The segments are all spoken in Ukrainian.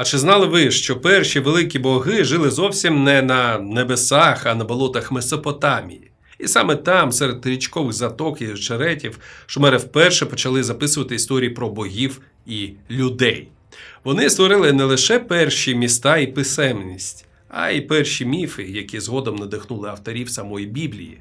А чи знали ви, що перші великі боги жили зовсім не на небесах, а на болотах Месопотамії? І саме там, серед річкових заток і очеретів, шумери вперше почали записувати історії про богів і людей. Вони створили не лише перші міста і писемність, а й перші міфи, які згодом надихнули авторів самої Біблії.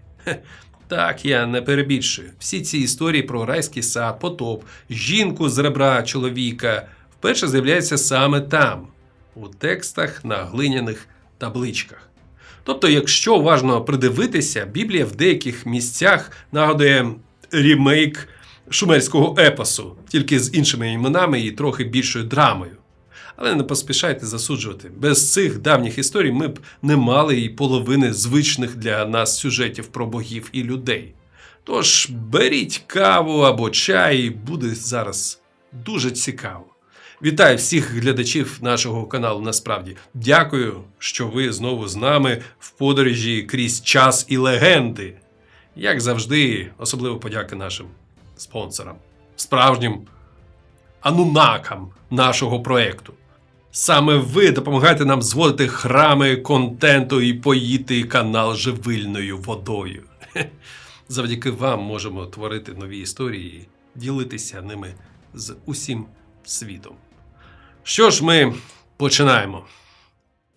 Так, я не перебільшую. Всі ці історії про райський сад, потоп, жінку з ребра чоловіка вперше з'являються саме там, у текстах на глиняних табличках. Тобто, якщо уважно придивитися, Біблія в деяких місцях нагадує рімейк шумерського епосу, тільки з іншими іменами і трохи більшою драмою. Але не поспішайте засуджувати. Без цих давніх історій ми б не мали і половини звичних для нас сюжетів про богів і людей. Тож беріть каву або чай, буде зараз дуже цікаво. Вітаю всіх глядачів нашого каналу. Насправді дякую, що ви знову з нами в подорожі крізь час і легенди. Як завжди, особливо подяка нашим спонсорам, справжнім анунакам нашого проекту. Саме ви допомагаєте нам зводити храми контенту і поїти канал живильною водою. Завдяки вам можемо творити нові історії і ділитися ними з усім світом. Що ж, ми починаємо.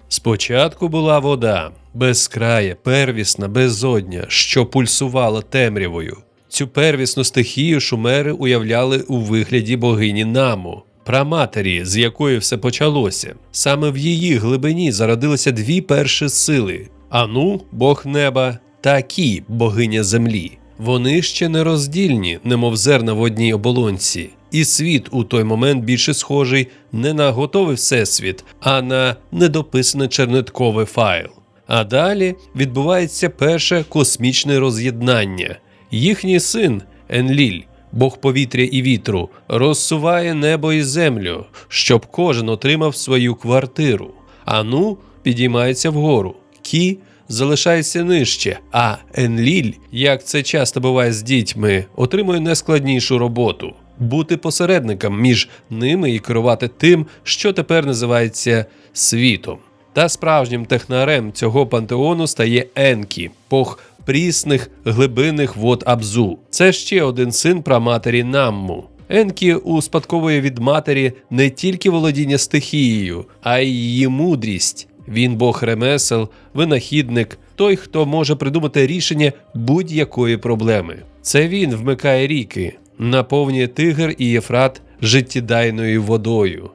Спочатку була вода, безкрая, первісна, безодня, що пульсувала темрявою. Цю первісну стихію шумери уявляли у вигляді богині Наму, праматері, з якої все почалося. Саме в її глибині зародилися дві перші сили: Ану, бог неба, та Кі, богиня землі. Вони ще не роздільні, немов зерна в одній оболонці. І світ у той момент більше схожий не на готовий всесвіт, а на недописаний чернетковий файл. А далі відбувається перше космічне роз'єднання. Їхній син Енліль, бог повітря і вітру, розсуває небо і землю, щоб кожен отримав свою квартиру. Ану підіймається вгору. Кі залишається нижче, а Енліль, як це часто буває з дітьми, отримує найскладнішу роботу бути посередником між ними і керувати тим, що тепер називається світом. Та справжнім технарем цього пантеону стає Енкі, бог прісних глибинних вод Абзу. Це ще один син праматері Намму. Енкі успадковує від матері не тільки володіння стихією, а й її мудрість. Він бог ремесел, винахідник, той, хто може придумати рішення будь-якої проблеми. Це він вмикає ріки, наповнює тигр і єфрат життєдайною водою.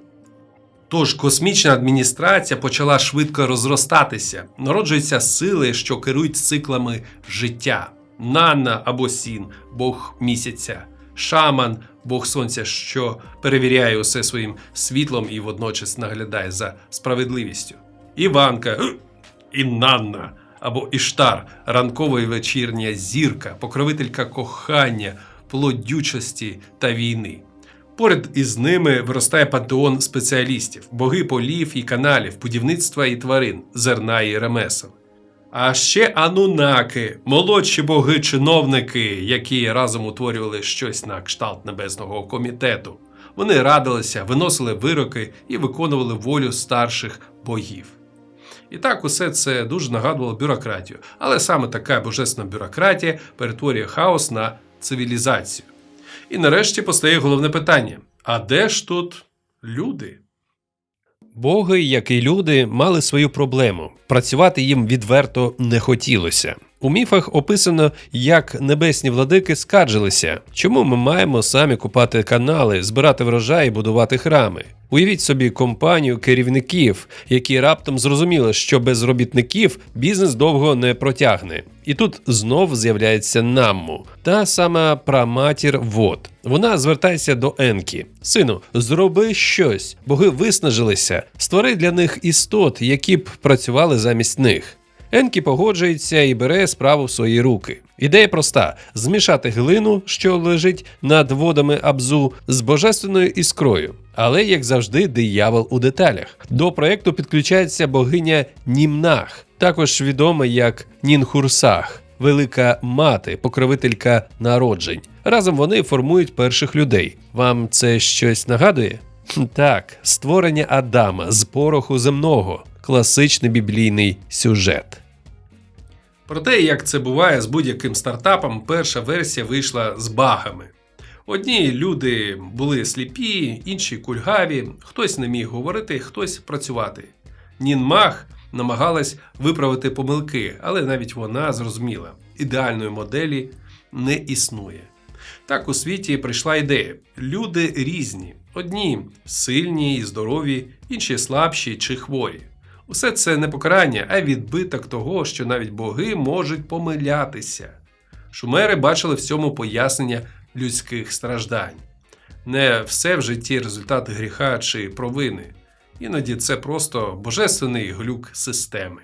Тож космічна адміністрація почала швидко розростатися, народжуються сили, що керують циклами життя. Нанна або Сін, Бог місяця, Шаман, Бог сонця, що перевіряє усе своїм світлом і водночас наглядає за справедливістю. Іванка і Нанна або Іштар, ранкова і вечірня зірка, покровителька кохання, плодючості та війни. Поряд із ними виростає пантеон спеціалістів, боги полів і каналів, будівництва і тварин, зерна і ремесел. А ще анунаки, молодші боги-чиновники, які разом утворювали щось на кшталт небесного комітету. Вони радилися, виносили вироки і виконували волю старших богів. І так усе це дуже нагадувало бюрократію. Але саме така божественна бюрократія перетворює хаос на цивілізацію. І нарешті постає головне питання: а де ж тут люди? Боги, як і люди, мали свою проблему. Працювати їм відверто не хотілося. У міфах описано, як небесні владики скаржилися, чому ми маємо самі купати канали, збирати врожай і будувати храми. Уявіть собі компанію керівників, які раптом зрозуміли, що без робітників бізнес довго не протягне. І тут знов з'являється Намму, та сама праматір вод. Вона звертається до Енкі. Сину, зроби щось. Боги виснажилися, створи для них істот, які б працювали замість них. Енкі погоджується і бере справу в свої руки. Ідея проста: змішати глину, що лежить над водами Абзу, з божественною іскрою. Але, як завжди, диявол у деталях. До проекту підключається богиня Німнах, також відома як Нінхурсах, велика мати, покровителька народжень. Разом вони формують перших людей. Вам це щось нагадує? Так, створення Адама з пороху земного класичний біблійний сюжет. Про те, як це буває з будь-яким стартапом, перша версія вийшла з багами. Одні люди були сліпі, інші кульгаві, хтось не міг говорити, хтось працювати. Нін Мах намагалась виправити помилки, але навіть вона зрозуміла, ідеальної моделі не існує. Так у світі прийшла ідея: люди різні, одні сильні і здорові, інші слабші чи хворі. Усе це не покарання, а відбиток того, що навіть боги можуть помилятися. Шумери бачили в цьому пояснення людських страждань. Не все в житті результат гріха чи провини. Іноді це просто божественний глюк системи.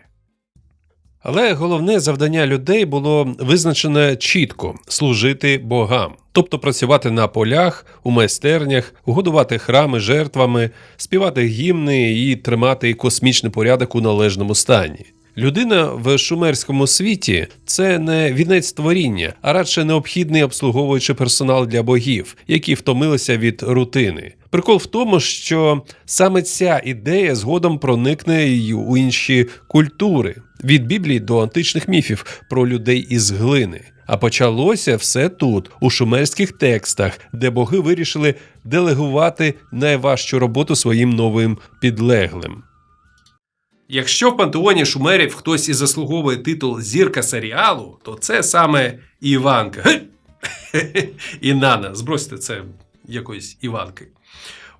Але головне завдання людей було визначене чітко служити богам, тобто працювати на полях, у майстернях, годувати храми жертвами, співати гімни і тримати космічний порядок у належному стані. Людина в шумерському світі це не вінець творіння, а радше необхідний обслуговуючий персонал для богів, які втомилися від рутини. Прикол в тому, що саме ця ідея згодом проникне й у інші культури від Біблії до античних міфів про людей із глини. А почалося все тут, у шумерських текстах, де боги вирішили делегувати найважчу роботу своїм новим підлеглим. Якщо в пантеоні шумерів хтось і заслуговує титул зірка серіалу, то це саме Іванка. І Нана. Збросьте це якоїсь Іванки.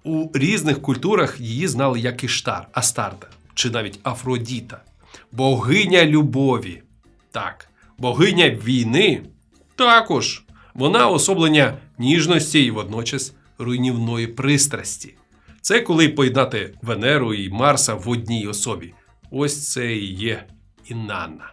У різних культурах її знали як Іштар, Астарта чи навіть Афродіта. Богиня любові. Так, богиня війни також. Вона особлення ніжності і водночас руйнівної пристрасті. Це коли поєднати Венеру і Марса в одній особі. Ось це і є Інанна.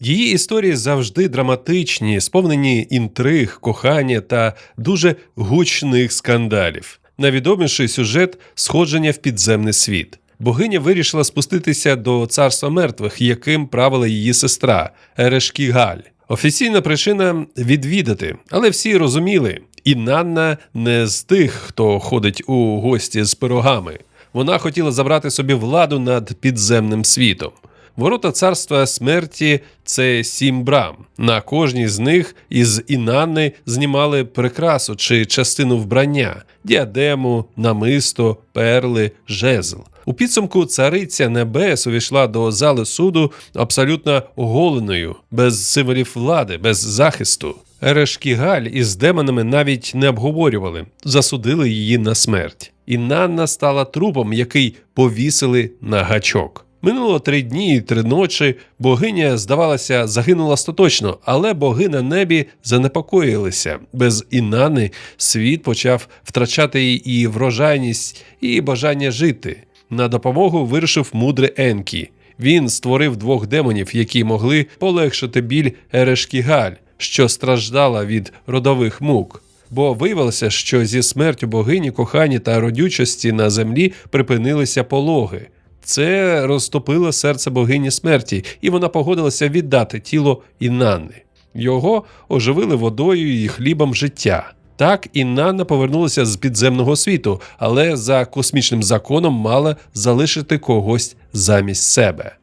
Її історії завжди драматичні, сповнені інтриг, кохання та дуже гучних скандалів. Найвідоміший сюжет сходження в підземний світ. Богиня вирішила спуститися до царства мертвих, яким правила її сестра Ерешкігаль. Офіційна причина відвідати, але всі розуміли, Інанна не з тих, хто ходить у гості з пирогами. Вона хотіла забрати собі владу над підземним світом. Ворота царства смерті це сім брам. На кожній з них із Інанни знімали прикрасу чи частину вбрання, діадему, намисто, перли, жезл. У підсумку цариця небес увійшла до зали суду абсолютно оголеною, без символів влади, без захисту. Ерешкігаль із демонами навіть не обговорювали, засудили її на смерть. І Нанна стала трупом, який повісили на гачок. Минуло три дні і три ночі. Богиня, здавалося, загинула остаточно, але боги на небі занепокоїлися. Без Інани світ почав втрачати і врожайність, і бажання жити. На допомогу вирішив мудрий Енкі. Він створив двох демонів, які могли полегшити біль Ерешкігаль, що страждала від родових мук. Бо виявилося, що зі смертю богині кохання та родючості на землі припинилися пологи. Це розтопило серце богині смерті, і вона погодилася віддати тіло Інанни. Його оживили водою і хлібом життя. Так Інанна повернулася з підземного світу, але за космічним законом мала залишити когось замість себе.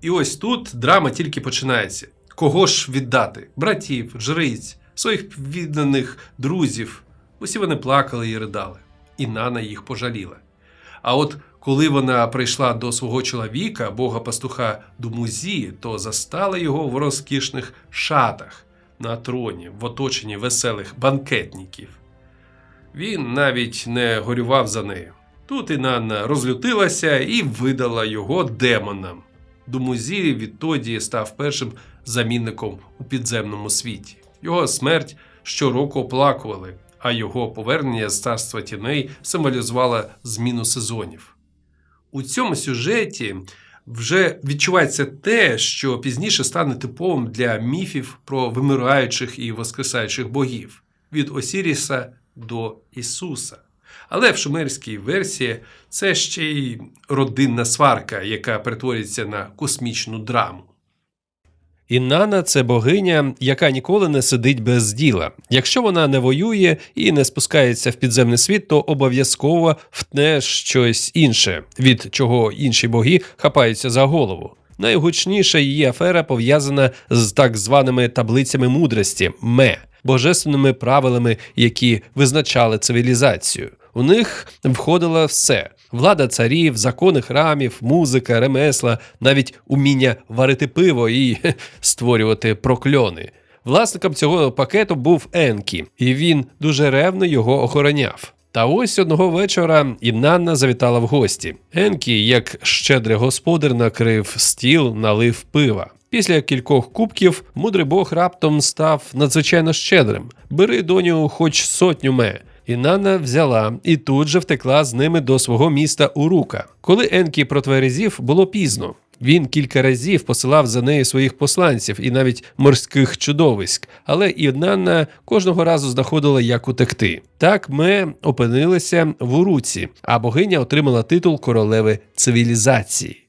І ось тут драма тільки починається. Кого ж віддати? Братів, жриць, своїх відданих друзів. Усі вони плакали і ридали. І Нана їх пожаліла. А от коли вона прийшла до свого чоловіка, бога пастуха Думузі, то застала його в розкішних шатах на троні, в оточенні веселих банкетників. Він навіть не горював за нею. Тут Інанна розлютилася і видала його демонам. Думузі відтоді став першим замінником у підземному світі. Його смерть щороку оплакували, а його повернення з царства тіней символізувало зміну сезонів. У цьому сюжеті вже відчувається те, що пізніше стане типовим для міфів про вимираючих і воскресаючих богів від Осіріса до Ісуса. Але в шумерській версії це ще й родинна сварка, яка перетворюється на космічну драму. Іннана це богиня, яка ніколи не сидить без діла. Якщо вона не воює і не спускається в підземний світ, то обов'язково втне щось інше, від чого інші боги хапаються за голову. Найгучніша її афера пов'язана з так званими таблицями мудрості ме, божественними правилами, які визначали цивілізацію. У них входило все: влада царів, закони храмів, музика, ремесла, навіть уміння варити пиво і створювати прокльони. Власником цього пакету був Енкі, і він дуже ревно його охороняв. Та ось одного вечора Інанна завітала в гості. Енкі, як щедрий господар, накрив стіл, налив пива. Після кількох кубків мудрий бог раптом став надзвичайно щедрим. Бери доню, хоч сотню ме. Інанна взяла і тут же втекла з ними до свого міста Урука. Коли Енкі протверезів, було пізно. Він кілька разів посилав за нею своїх посланців і навіть морських чудовиськ, але Інанна кожного разу знаходила, як утекти. Так ми опинилися в Уруці, а богиня отримала титул королеви цивілізації.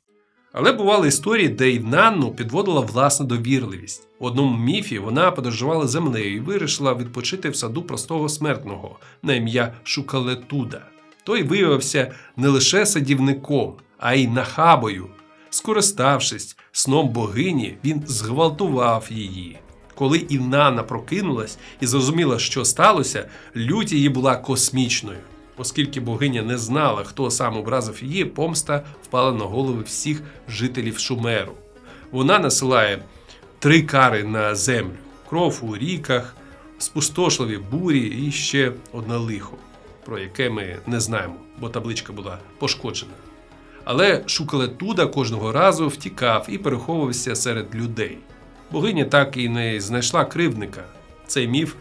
Але бували історії, де Інанну підводила власна довірливість. В одному міфі вона подорожувала землею і вирішила відпочити в саду простого смертного на ім'я Шукалетуда. Той виявився не лише садівником, а й нахабою. Скориставшись сном богині, він зґвалтував її. Коли Інанна прокинулась і зрозуміла, що сталося, лють її була космічною. Оскільки богиня не знала, хто сам образив її, помста впала на голови всіх жителів Шумеру. Вона насилає три кари на землю: кров у ріках, спустошливі бурі і ще одне лихо, про яке ми не знаємо, бо табличка була пошкоджена. Але Шукалетуда кожного разу втікав і переховувався серед людей. Богиня так і не знайшла кривдника. Цей міф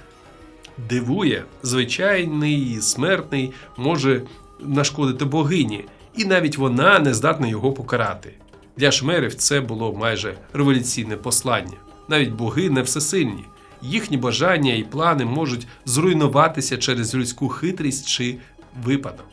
дивує, звичайний смертний може нашкодити богині, і навіть вона не здатна його покарати. Для шмерів це було майже революційне послання. Навіть боги не всесильні. Їхні бажання і плани можуть зруйнуватися через людську хитрість чи випадок.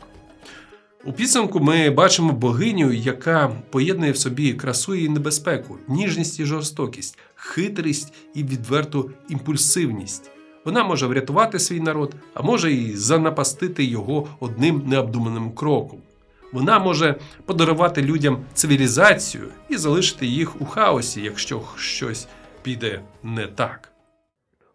У підсумку ми бачимо богиню, яка поєднує в собі красу і небезпеку, ніжність і жорстокість, хитрість і відверту імпульсивність. Вона може врятувати свій народ, а може і занапастити його одним необдуманим кроком. Вона може подарувати людям цивілізацію і залишити їх у хаосі, якщо щось піде не так.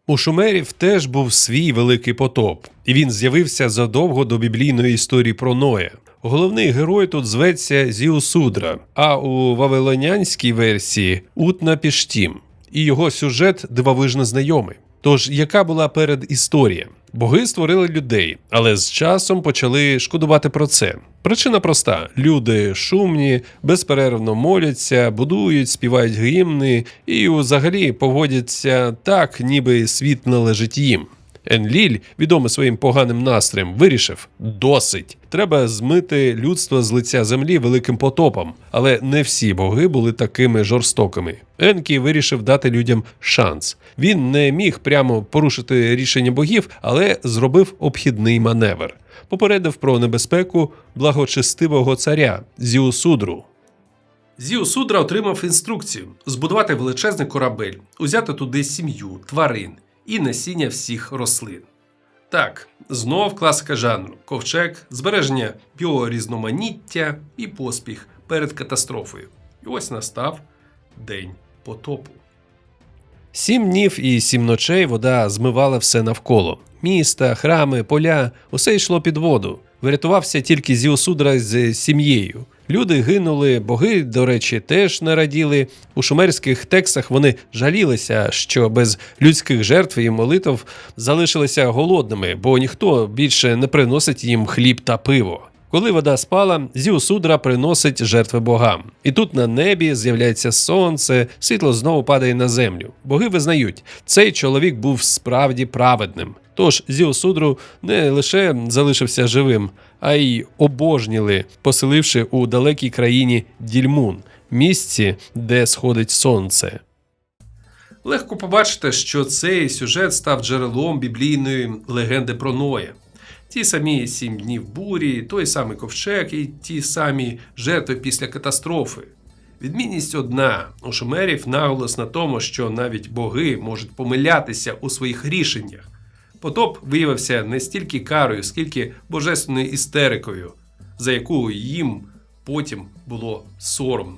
У шумерів теж був свій великий потоп, і він з'явився задовго до біблійної історії про Ноя. Головний герой тут зветься Зіусудра, а у вавилонянській версії Утна Піштім. І його сюжет дивовижно знайомий. Тож, яка була передісторія? Боги створили людей, але з часом почали шкодувати про це. Причина проста: люди шумні, безперервно моляться, будують, співають гімни і взагалі поводяться так, ніби світ належить їм. Енліль, відомий своїм поганим настроєм, вирішив досить. Треба змити людство з лиця землі великим потопом. Але не всі боги були такими жорстокими. Енкі вирішив дати людям шанс. Він не міг прямо порушити рішення богів, але зробив обхідний маневр. Попередив про небезпеку благочестивого царя Зіусудру. Зіусудра отримав інструкцію збудувати величезний корабель, узяти туди сім'ю, тварин і насіння всіх рослин. Так, знов класика жанру: ковчег, збереження біорізноманіття і поспіх перед катастрофою. І ось настав день потопу. Сім днів і сім ночей вода змивала все навколо. Міста, храми, поля, усе йшло під воду. Врятувався тільки Зіосудра з сім'єю. Люди гинули, боги, до речі, теж не раділи. У шумерських текстах вони жалілися, що без людських жертв і молитв залишилися голодними, бо ніхто більше не приносить їм хліб та пиво. Коли вода спала, Зіусудра приносить жертви богам. І тут на небі з'являється сонце, світло знову падає на землю. Боги визнають, цей чоловік був справді праведним. Тож Зіосудру не лише залишився живим, а й обожніли, поселивши у далекій країні Дільмун, місці, де сходить сонце. Легко побачити, що цей сюжет став джерелом біблійної легенди про Ноя. Ті самі сім днів бурі, той самий ковчег і ті самі жертви після катастрофи. Відмінність одна у шумерів наголос на тому, що навіть боги можуть помилятися у своїх рішеннях. Потоп виявився не стільки карою, скільки божественною істерикою, за яку їм потім було соромно.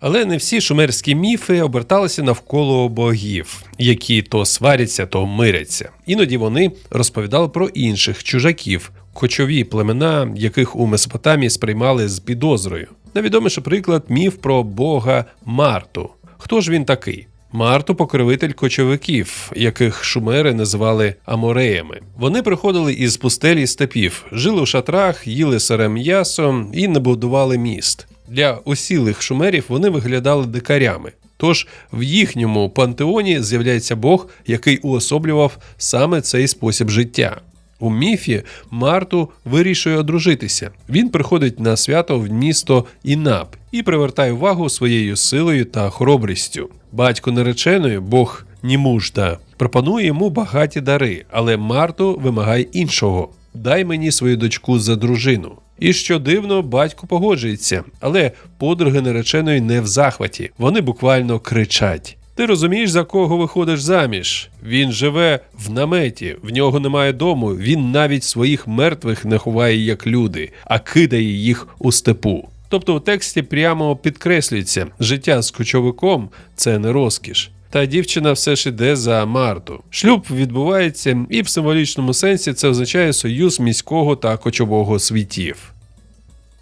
Але не всі шумерські міфи оберталися навколо богів, які то сваряться, то миряться. Іноді вони розповідали про інших чужаків, кочові племена, яких у Месопотамії сприймали з підозрою. Найвідоміший приклад міф про бога Марту. Хто ж він такий? Марту покровитель кочовиків, яких шумери називали амореями. Вони приходили із пустелі степів, жили у шатрах, їли сире м'ясо і не будували міст. Для осілих шумерів вони виглядали дикарями. Тож в їхньому пантеоні з'являється Бог, який уособлював саме цей спосіб життя. У міфі Марту вирішує одружитися. Він приходить на свято в місто Інап і привертає увагу своєю силою та хоробрістю. Батько нареченої, Бог Німужда, пропонує йому багаті дари, але Марту вимагає іншого: дай мені свою дочку за дружину. І що дивно, батько погоджується, але подруги нареченої не в захваті. Вони буквально кричать. Ти розумієш, за кого виходиш заміж? Він живе в наметі, в нього немає дому, він навіть своїх мертвих не ховає як люди, а кидає їх у степу. Тобто в тексті прямо підкреслюється, життя з кочовиком це не розкіш. Та дівчина все ж іде за Марту. Шлюб відбувається, і в символічному сенсі це означає союз міського та кочового світів.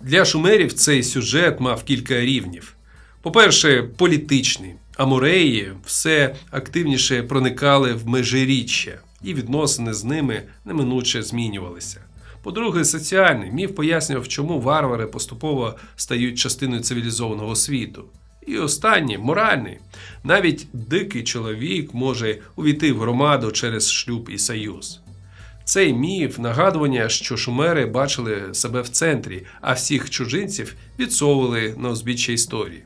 Для шумерів цей сюжет мав кілька рівнів. По-перше, політичний. Амуреї все активніше проникали в межиріччя, і відносини з ними неминуче змінювалися. По-друге, соціальний міф пояснював, чому варвари поступово стають частиною цивілізованого світу. І останнє моральний. Навіть дикий чоловік може увійти в громаду через шлюб і союз. Цей міф нагадування, що шумери бачили себе в центрі, а всіх чужинців відсовували на узбіччя історії.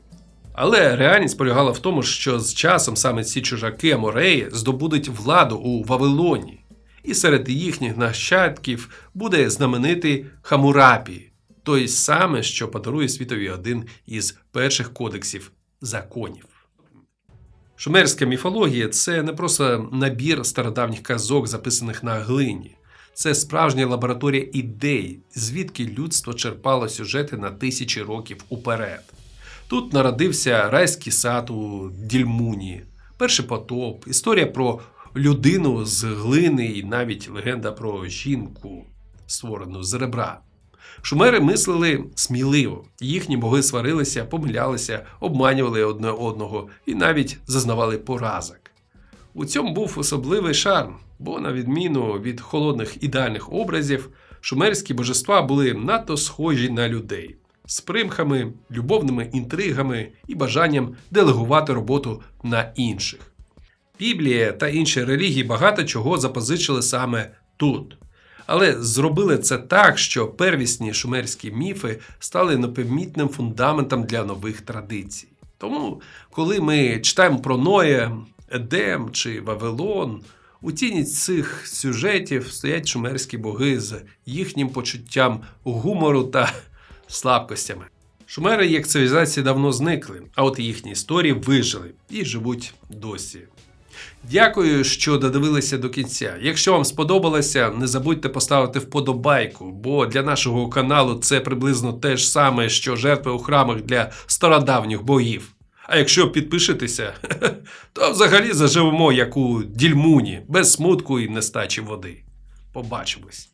Але реальність полягала в тому, що з часом саме ці чужаки Амореї здобудуть владу у Вавилоні, і серед їхніх нащадків буде знаменитий Хамурапі, той саме, що подарує світові один із перших кодексів законів. Шумерська міфологія це не просто набір стародавніх казок, записаних на глині. Це справжня лабораторія ідей, звідки людство черпало сюжети на тисячі років уперед. Тут народився райський сад у Дільмуні, перший потоп, історія про людину з глини і навіть легенда про жінку, створену з ребра. Шумери мислили сміливо, їхні боги сварилися, помилялися, обманювали одне одного і навіть зазнавали поразок. У цьому був особливий шарм, бо, на відміну від холодних ідеальних образів, шумерські божества були надто схожі на людей з примхами, любовними інтригами і бажанням делегувати роботу на інших. Біблія та інші релігії багато чого запозичили саме тут. Але зробили це так, що первісні шумерські міфи стали непомітним фундаментом для нових традицій. Тому, коли ми читаємо про Ноя, Едем чи Вавилон, у тіні цих сюжетів стоять шумерські боги з їхнім почуттям гумору та слабкостями. Шумери як цивілізації давно зникли, а от їхні історії вижили і живуть досі. Дякую, що додивилися до кінця. Якщо вам сподобалося, не забудьте поставити вподобайку, бо для нашого каналу це приблизно те ж саме, що жертви у храмах для стародавніх боїв. А якщо підпишетеся, то взагалі заживемо як у дільмуні, без смутку і нестачі води. Побачимось!